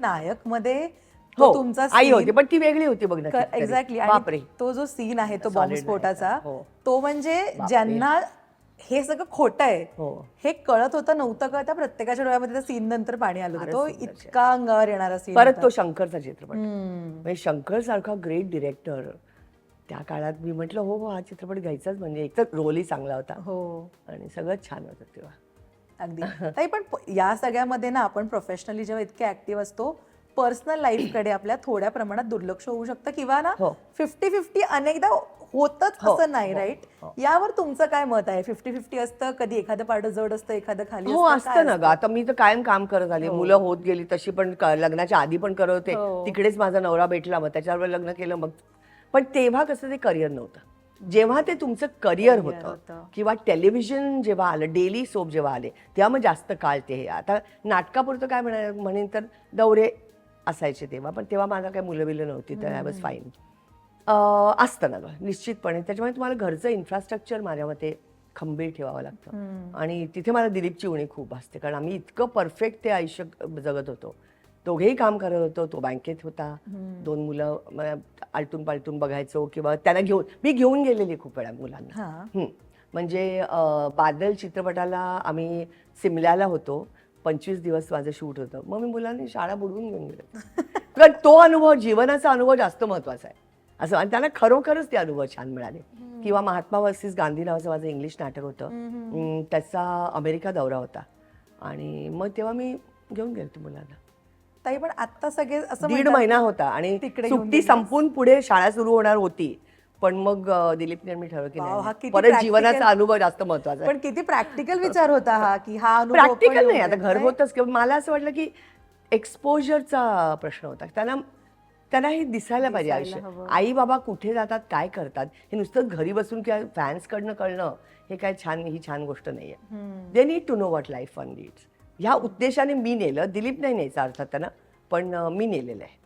नायकमध्ये हो तुमचा आई होती पण ती वेगळी होती बघ एक्झॅक्टली बापरे आणि तो जो सीन आहे तो Solid बॉम्बस्फोटाचा. हो. तो म्हणजे ज्यांना हे सगळं खोटं आहे हो. हे कळत होतं नव्हतं कळता प्रत्येकाच्या डोळ्यामध्ये त्या सीन नंतर पाणी आलं होतं. तो इतका अंगावर येणारा सीन परत तो शंकरचा चित्रपट. म्हणजे शंकर सारखा ग्रेट डिरेक्टर त्या काळात मी म्हटलं हो हो हा चित्रपट घ्यायचाच म्हणजे एक तर रोलही चांगला होता हो. आणि सगळंच छान होतं तेव्हा. अगदी. ताई पण या सगळ्यामध्ये ना आपण प्रोफेशनली जेव्हा इतके ऍक्टिव्ह असतो पर्सनल लाईफकडे आपल्या थोड्या प्रमाणात दुर्लक्ष होऊ शकतं. किंवा ना हो. फिफ्टी फिफ्टी अनेकदा होतच हो, असं नाही राईट हो. यावर तुमचं काय मत आहे? फिफ्टी फिफ्टी असतं कधी एखादं पारडं जड असतं एखादं खाली हो असतं, ना ग. आता मी तर कायम काम करत आले. मुलं होत गेली तशी पण लग्नाच्या आधी पण करत होते. तिकडेच माझा नवरा भेटला मग त्याच्यावर लग्न केलं मग. पण तेव्हा कसं ते करिअर नव्हतं. जेव्हा ते तुमचं करिअर होतं. किंवा टेलिव्हिजन जेव्हा आलं डेली सोप जेव्हा आले तेव्हा मग जास्त काळ ते हे आता नाटकापुरतं काय म्हणा म्हणेन तर दौरे असायचे तेव्हा पण तेव्हा माझा काही मुलं बिलं नव्हती तर आय वॉज फाईन असतं ना निश्चितपणे. त्याच्यामुळे तुम्हाला घरचं इन्फ्रास्ट्रक्चर माझ्या मते खंबीर ठेवावं लागतं. आणि तिथे मला दिलीपची उणी खूप असते कारण आम्ही इतकं परफेक्ट ते आयुष्य जगत होतो. दोघेही काम करत होतो. तो बँकेत होता. दोन मुलं आलटून पालटून बघायचो किंवा त्यांना घेऊन मी घेऊन गेलेली खूप वेळा मुलांना. म्हणजे बादल चित्रपटाला आम्ही सिमल्याला होतो. पंचवीस दिवस माझं शूट होतं. मग मी मुलांनी शाळा बुडवून घेऊन गेले. कारण तो अनुभव जीवनाचा अनुभव जास्त महत्त्वाचा आहे. असं आणि त्यांना खरोखरच ते अनुभव छान मिळाले. किंवा महात्मा वर्सेस गांधी नावाचं माझं इंग्लिश नाटक होतं. त्याचा अमेरिका दौरा होता. आणि मग तेव्हा मी घेऊन गेले मुलांना. ताई पण आता सगळे असं दीड म्हणतात- महिना होता आणि तिकडे घेऊन सुट्टी गेलीस. संपून पुढे शाळा सुरू होणार होती पण मग अं, दिलीपने मी ठरवलं की वाव, नाही, हा नाही किती परत practical- जीवनाचा अनुभव जास्त महत्त्वाचा आहे पण किती प्रॅक्टिकल विचार होता हा की हा अनुभव प्रॅक्टिकल नाही आता दे. घरगोतच किंवा मला असं वाटलं की एक्सपोजरचा प्रश्न होता त्यांना त्यांना हे दिसायला पाहिजे दिसायला आयुष्य हवं. आई बाबा कुठे जातात काय करतात हे नुसतं घरी बसून किंवा फॅन्सकडनं कळणं हे काय छान ही छान गोष्ट नाहीये हम्म. They need to know what life one needs ह्या उद्देशाने मी नेलं. दिलीप नाही न्यायचा अर्थात त्यांना पण मी नेलेलं आहे.